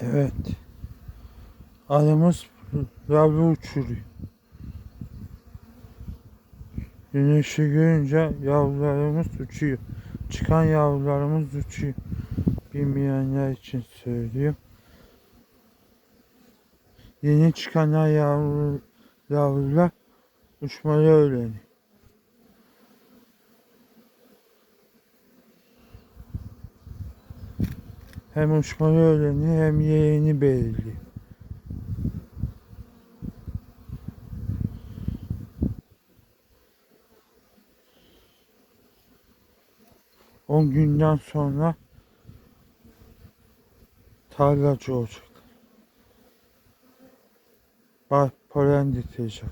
Evet. Arımız yavru uçuruyor. Güneşi görünce yavrularımız uçuyor. Çıkan yavrularımız uçuyor. Bilmeyenler için söylüyorum. Yeni çıkan yavru, yavrular uçmayı öğreniyor. Hem uçmayı öğreniyor hem yeğeni belirliyor. On günden sonra tarlacı olacak. Polen dikecekler.